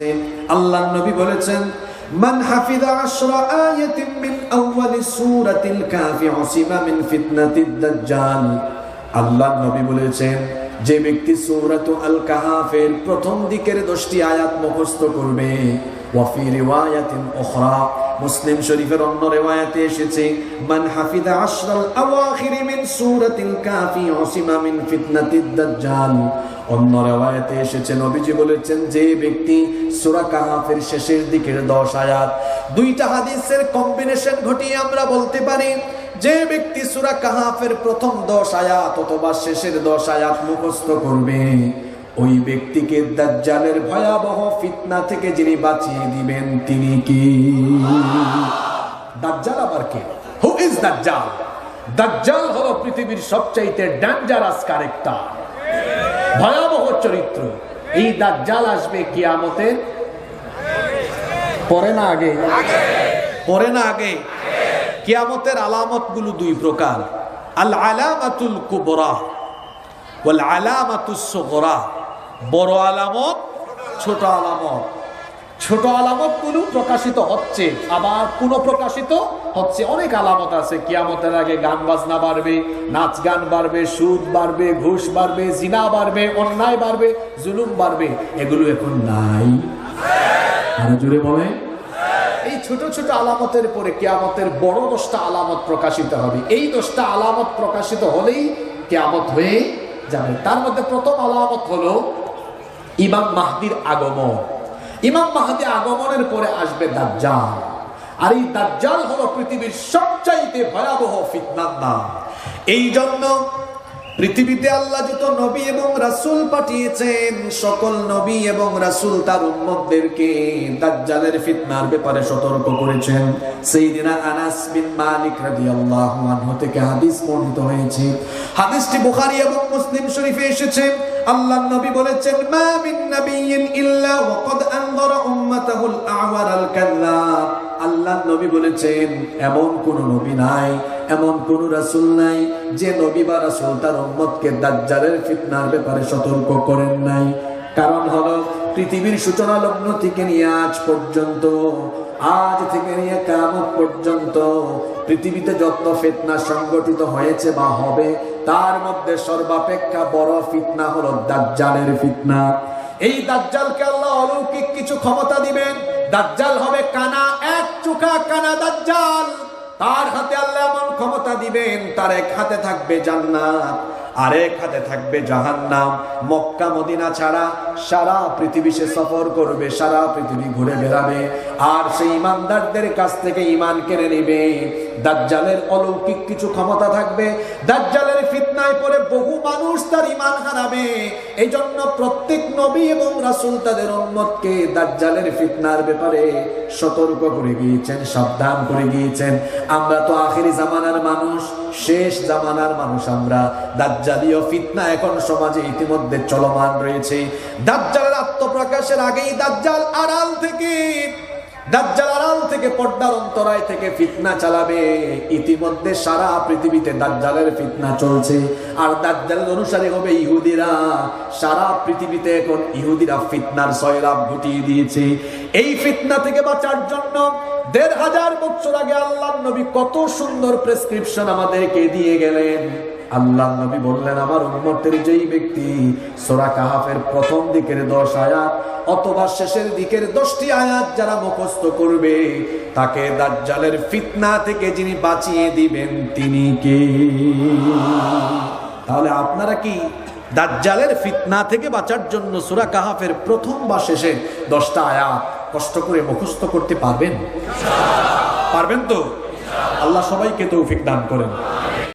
আল্লাহ নবী বলেছেন, মান হাফিদা আশরা আয়াতিন মিন আউয়ালি সূরাতিল কাফি উসিমা মিন ফিতনাতিদ দাজ্জাল। আল্লাহ নবী বলেছেন, যে ব্যক্তি সূরাত আল কাহাফের প্রথম দিকের 10টি আয়াত মুখস্থ করবে, ওয়া ফি রিওয়ায়াতিন উখরা। মুসলিম শরীফের অন্য রিওয়ায়াতে এসেছে, মান হাফিদা আশরাল আওয়াখির মিন সূরাতিল কাফি উসিমা মিন ফিতনাতিদ দাজ্জাল। অন্য রেওয়ায়তে এসেছে, নবীজি বলেছেন, যে ব্যক্তি সূরা কাহাফের শেষের দিকের 10 আয়াত, দুইটা হাদিসের কম্বিনেশন ঘটিয়ে আমরা বলতে পারি, যে ব্যক্তি সূরা কাহাফের প্রথম 10 আয়াত অথবা শেষের 10 আয়াত মুখস্থ করবে। ওই ব্যক্তিকে দাজ্জালের ভয়াবহ ফিতনা থেকে যিনি বাঁচিয়ে দিবেন তিনি কি? দাজ্জাল আবার কে? হু ইজ দাজ্জাল? দাজ্জাল হলো পৃথিবীর সবচাইতে ডেঞ্জারাস ক্যারেক্টার ভয়াবহ চরিত্র। এই দাজ্জাল আসবে কিয়ামতের? পরে না আগে? পরে না আগে? কিয়ামতের আলামতগুলো দুই প্রকার। আল আলামাতুল কুবরা ওয়াল আলামাতুস সুগরা বড় আলামত, ছোট আলামত। ছোট আলামতগুলো প্রকাশিত হচ্ছে, আবার পুনঃ প্রকাশিত হচ্ছে। অনেক আলামত আছে। কিয়ামতের আগে গান বাজনা বাড়বে, নাচ গান বাড়বে সুদ বাড়বে, ঘুষ বাড়বে, জিনা বাড়বে, অন্যায় বাড়বে, জুলুম বাড়বে। এগুলো এখন নাই। জোরে বলে এই ছোট ছোট আলামতের পরে কিয়ামতের বড় দশটা আলামত প্রকাশিত হবে। এই দশটা আলামত প্রকাশিত হলেই কিয়ামত হয়ে যাবে। তার মধ্যে প্রথম আলামত হলো ইমাম মাহদির আগমন। ইমাম মাহাদি আগমনের পরে আসবে দাজ্জাল। আর এই দাজ্জাল হলো পৃথিবীর সবচাইতে ভয়াবহ ফিতনার নাম। এই জন্য পৃথিবীতে আল্লাহ যত নবী এবং রাসূল পাঠিয়েছেন, সকল নবী এবং রাসূল তার উম্মতদেরকে দাজ্জালের ফিতনার ব্যাপারে সতর্ক করেছেন। সেইদিনা আনাস বিন মালিক রাদিয়াল্লাহু আনহু থেকে হাদিস বর্ণিত হয়েছে। হাদিসটি বুখারী এবং মুসলিম শরীফে এসেছে। আল্লাহ নবী বলেছেন, মা মিন নাবিয়্যিন ইল্লা ওয়াকাদ আনযারা উম্মাতাহুল আওয়ারাল কাল্লাব আল্লাহ নবী বলেছেন, এমন কোন নবী নাই, এমন কোন রাসূল নাই, যে নবী বা রাসূল তার উম্মতকে দাজ্জালের ফিতনার ব্যাপারে সতর্ক করেন নাই। কারণ হলো, পৃথিবীর সূচনা লগ্ন থেকে নিয়ে আজ পর্যন্ত, আজ থেকে নিয়ে কামত পর্যন্ত, পৃথিবীতে যত ফিতনা সংগঠিত হয়েছে বা হবে, তার মধ্যে সর্বাপেক্ষা বড় ফিতনা হলো দাজ্জালের ফিতনা। এই দাজ্জালকে আল্লাহ অলৌকিক কিছু ক্ষমতা দিবেন। দাজ্জাল হবে কানা, এক চোখা কানা দাজ্জাল। তার হাতে আল্লাহ এমন ক্ষমতা দিবেন, তার এক হাতে থাকবে জান্নাত আরেক হাতে থাকবে জাহান্নাম। মক্কা, মদিনা ছাড়া সারা পৃথিবী সে সফর করবে, সারা পৃথিবী ঘুরে বেড়াবে। আর সেই ইমানদারদের কাছ থেকে ইমান কেড়ে নেবে। দাজ্জালের অলৌকিক কিছু ক্ষমতা থাকবে, দাজ্জালের ফিতনায় পড়ে বহু মানুষ তার ইমান হারাবে। এই জন্য প্রত্যেক নবী এবং রাসূল তাদের উম্মতকে দাজ্জালের ফিতনার ব্যাপারে সতর্ক করে গিয়েছেন, সাবধান করে গিয়েছেন। আমরা তো আখেরি জামানার মানুষ, শেষ জামানার মানুষ আমরা। দাজ্জালীয় ফিতনা এখন সমাজে ইতিমধ্যে চলমান রয়েছে। দাজ্জালের আত্মপ্রকাশের আগেই দাজ্জাল আড়াল থেকে দাজ্জাল আড়াল থেকে পর্দার অন্তরায় থেকে ফিতনা চালাবে। ইতিমধ্যে সারা পৃথিবীতে দাজ্জালের ফিতনা চলছে। আর দাজ্জালের অনুসারে হবে ইহুদিরা। সারা পৃথিবীতে এখন ইহুদিরা ফিতনার সয়লাভ ঘটিয়ে দিয়েছে। এই ফিতনা থেকে বাঁচার জন্য দেড় হাজার বছর আগে আল্লাহ নবী কত সুন্দর প্রেসক্রিপশন আমাদেরকে দিয়ে গেলেন। আল্লাহ নবী বললেন, আমার উম্মতের যেই ব্যক্তি সোরা কাহাফের প্রথম দিকের দশ আয়াত অথবা শেষের দিকের দশটি আয়াত যারা মুখস্থ করবে, তাকে দাজ্জালের ফিতনা থেকে যিনি বাঁচিয়ে দিবেন তিনি কে? তাহলে আপনারা কি দাজ্জালের ফিতনা থেকে বাঁচার জন্য সুরা কাহাফের প্রথম বা শেষের দশটা আয়াত কষ্ট করে মুখস্থ করতে পারবেন? পারবেন তো? আল্লাহ সবাইকে তৌফিক দান করেন।